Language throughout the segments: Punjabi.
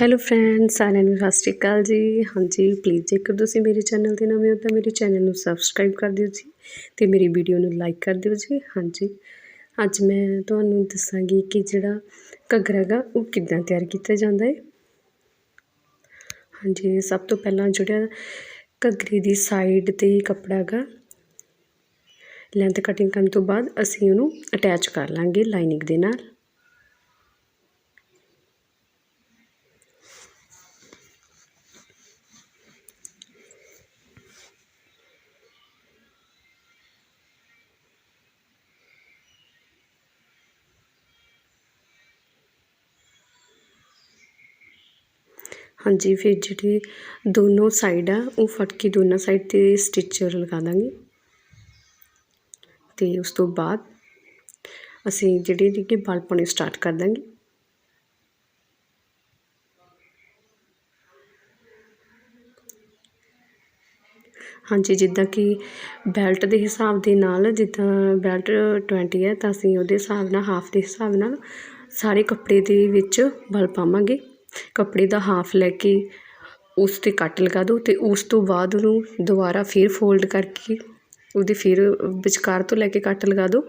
ਹੈਲੋ ਫਰੈਂਡਸ ਸਾਰਿਆਂ ਨੂੰ ਸਤਿ ਸ਼੍ਰੀ ਅਕਾਲ ਜੀ। ਹਾਂਜੀ ਪਲੀਜ਼ ਜੇਕਰ ਤੁਸੀਂ ਮੇਰੇ ਚੈਨਲ ਤੇ ਨਵੇਂ ਹੋ ਤਾਂ ਮੇਰੇ ਚੈਨਲ ਨੂੰ ਸਬਸਕ੍ਰਾਈਬ ਕਰ ਦਿਓ ਜੀ ਤੇ ਮੇਰੀ ਵੀਡੀਓ ਨੂੰ ਲਾਈਕ ਕਰ ਦਿਓ ਜੀ। ਹਾਂਜੀ, ਅੱਜ ਮੈਂ ਤੁਹਾਨੂੰ ਦੱਸਾਂਗੀ ਕਿ ਜਿਹੜਾ ਘੱਗਰਾ ਹੈਗਾ ਉਹ ਕਿੱਦਾਂ ਤਿਆਰ ਕੀਤਾ ਜਾਂਦਾ ਹੈ ਹਾਂਜੀ, ਸਭ ਤੋਂ ਪਹਿਲਾਂ ਜਿਹੜਾ ਘੱਗਰੇ ਦੀ ਸਾਈਡ ਤੇ ਕੱਪੜਾ ਗਾ ਲੈਂਥ ਕਟਿੰਗ ਕਰਨ ਤੋਂ ਬਾਅਦ ਅਸੀਂ ਉਹਨੂੰ ਅਟੈਚ ਕਰ ਲਾਂਗੇ ਲਾਈਨਿੰਗ ਦੇ ਨਾਲ। ਹਾਂਜੀ, ਫਿਰ ਜਿਹੜੀ ਦੋਨੋਂ ਸਾਈਡ ਆ, ਉਹ ਫੜ ਕੇ ਦੋਨਾਂ ਸਾਈਡ 'ਤੇ ਸਟਿਚ ਲਗਾ ਦਾਂਗੇ। ਅਤੇ ਉਸ ਤੋਂ ਬਾਅਦ ਅਸੀਂ ਜਿਹੜੇ ਨੇ ਕਿ ਬਲ ਪਾਉਣੇ ਸਟਾਰਟ ਕਰ ਦਾਂਗੇ। ਹਾਂਜੀ, ਜਿੱਦਾਂ ਕਿ ਬੈਲਟ ਦੇ ਹਿਸਾਬ ਦੇ ਨਾਲ ਜਿੱਦਾਂ ਬੈਲਟ 20 ਹੈ, ਤਾਂ ਅਸੀਂ ਉਹਦੇ ਹਿਸਾਬ ਨਾਲ ਹਾਫ ਦੇ ਹਿਸਾਬ ਨਾਲ ਸਾਰੇ ਕੱਪੜੇ ਦੇ ਵਿੱਚ ਬਲ ਪਾਵਾਂਗੇ। ਕੱਪੜੇ ਦਾ ਹਾਫ ਲੈ ਕੇ ਉਸ 'ਤੇ ਕੱਟ ਲਗਾ ਦਿਓ ਅਤੇ ਉਸ ਤੋਂ ਬਾਅਦ ਉਹਨੂੰ ਦੁਬਾਰਾ ਫਿਰ ਫੋਲਡ ਕਰਕੇ ਉਹਦੇ ਫਿਰ ਵਿਚਕਾਰ ਤੋਂ ਲੈ ਕੇ ਕੱਟ ਲਗਾ ਦਿਓ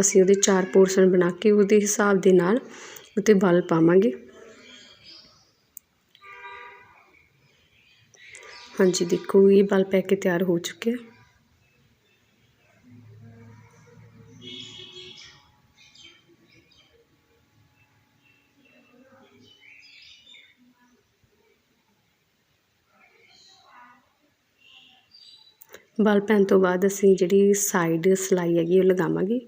ਅਸੀਂ ਉਹਦੇ ਚਾਰ ਪੋਰਸ਼ਨ ਬਣਾ ਕੇ ਉਹਦੇ ਹਿਸਾਬ ਦੇ ਨਾਲ ਉੱਤੇ ਬਲ ਪਾਵਾਂਗੇ। ਹਾਂਜੀ, ਦੇਖੋ, ਇਹ ਬਲ ਪੈ ਕੇ ਤਿਆਰ ਹੋ ਚੁੱਕਿਆ। ਬਲ ਪੈਣ ਤੋਂ ਬਾਅਦ ਅਸੀਂ ਜਿਹੜੀ ਸਾਈਡ ਸਿਲਾਈ ਹੈਗੀ ਉਹ ਲਗਾਵਾਂਗੇ।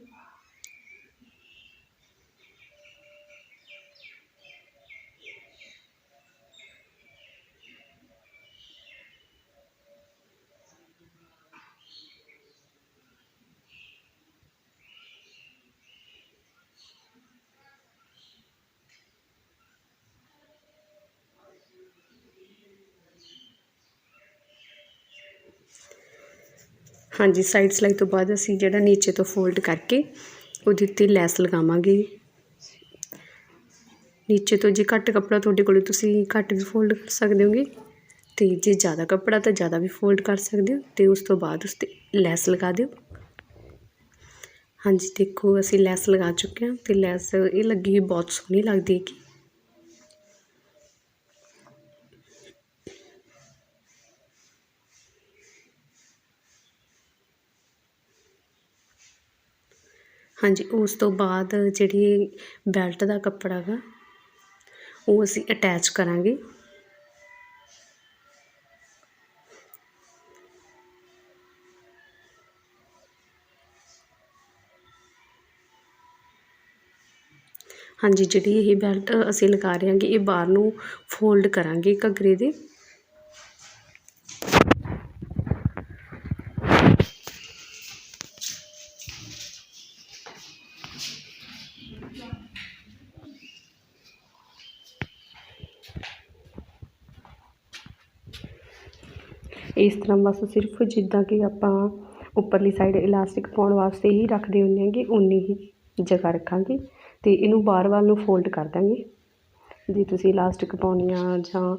ਹਾਂਜੀ ਸਾਈਡ ਸਲਾਈ ਤੋਂ ਬਾਅਦ ਅਸੀਂ ਜਿਹੜਾ ਨੀਚੇ ਤੋਂ ਫੋਲਡ ਕਰਕੇ ਉਹਦੇ ਉੱਤੇ ਲੈਸ ਲਗਾਵਾਂਗੇ। ਨੀਚੇ ਤੋਂ ਜੇ ਘੱਟ ਕੱਪੜਾ ਤੁਹਾਡੇ ਕੋਲ ਤੁਸੀਂ ਘੱਟ ਵੀ ਫੋਲਡ ਕਰ ਸਕਦੇ ਹੋਗੇ, ਤੇ ਜੇ ਜ਼ਿਆਦਾ ਕੱਪੜਾ ਤਾਂ ਜ਼ਿਆਦਾ ਵੀ ਫੋਲਡ ਕਰ ਸਕਦੇ ਹੋ, ਤੇ ਉਸ ਤੋਂ ਬਾਅਦ ਉਸ ਤੇ ਲੈਸ ਲਗਾ ਦਿਓ। ਹਾਂਜੀ, ਦੇਖੋ ਅਸੀਂ ਲੈਸ ਲਗਾ ਚੁੱਕੇ ਹਾਂ, ਤੇ ਲੈਸ ਇਹ ਲੱਗੀ ਹੋਈ ਬਹੁਤ ਸੋਹਣੀ ਲੱਗਦੀ ਹੈ ਹਾਂਜੀ, ਉਸ ਤੋਂ ਬਾਅਦ ਜਿਹੜੀ ਬੈਲਟ ਦਾ ਕੱਪੜਾ ਵਾ ਉਹ ਅਸੀਂ ਅਟੈਚ ਕਰਾਂਗੇ। ਹਾਂਜੀ, ਜਿਹੜੀ ਇਹ ਬੈਲਟ ਅਸੀਂ ਲਗਾ ਰਹੇ ਹਾਂਗੇ, ਇਹ ਬਾਹਰ ਨੂੰ ਫੋਲਡ ਕਰਾਂਗੇ ਘੱਗਰੇ ਦੇ। ਇਸ ਤਰ੍ਹਾਂ ਬਸ ਸਿਰਫ ਜਿੱਦਾਂ ਕਿ ਆਪਾਂ ਉੱਪਰਲੀ ਸਾਈਡ ਇਲਾਸਟਿਕ ਪਾਉਣ ਵਾਸਤੇ ਹੀ ਰੱਖਦੇ ਹੁੰਦੇ ਹਾਂਗੇ ਉਨੀ ਹੀ ਜਗ੍ਹਾ ਰੱਖਾਂਗੇ ਅਤੇ ਇਹਨੂੰ ਬਾਹਰ ਵੱਲ ਨੂੰ ਫੋਲਡ ਕਰ ਦਾਂਗੇ। ਜੇ ਤੁਸੀਂ ਇਲਾਸਟਿਕ ਪਾਉਣੀ ਆ ਜਾਂ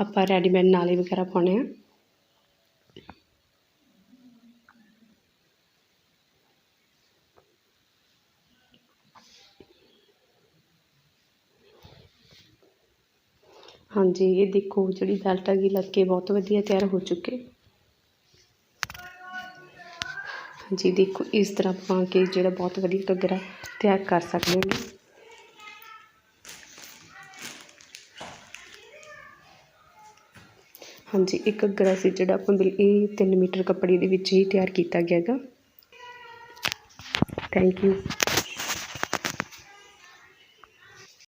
ਆਪਾਂ ਰੈਡੀਮੇਡ ਨਾਲੇ ਵਗੈਰਾ ਪਾਉਣੇ ਹਾਂ ਹਾਂਜੀ, ਇਹ ਦੇਖੋ ਜਿਹੜੀ ਬੈਲਟ ਹੈਗੀ ਲੱਗ ਕੇ ਬਹੁਤ ਵਧੀਆ ਤਿਆਰ ਹੋ ਚੁੱਕੇ। ਹਾਂਜੀ, ਦੇਖੋ ਇਸ ਤਰ੍ਹਾਂ ਪਾ ਕੇ ਜਿਹੜਾ ਬਹੁਤ ਵਧੀਆ ਘੱਗਰਾ ਤਿਆਰ ਕਰ ਸਕਦੇ ਹਾਂ। ਹਾਂਜੀ, ਇਹ ਘੱਗਰਾ ਸੀ ਜਿਹੜਾ ਆਪਾਂ ਬਿਲ, ਇਹ 3 ਮੀਟਰ ਕੱਪੜੇ ਦੇ ਵਿੱਚ ਹੀ ਤਿਆਰ ਕੀਤਾ ਗਿਆ ਹੈਗਾ ਥੈਂਕ ਯੂ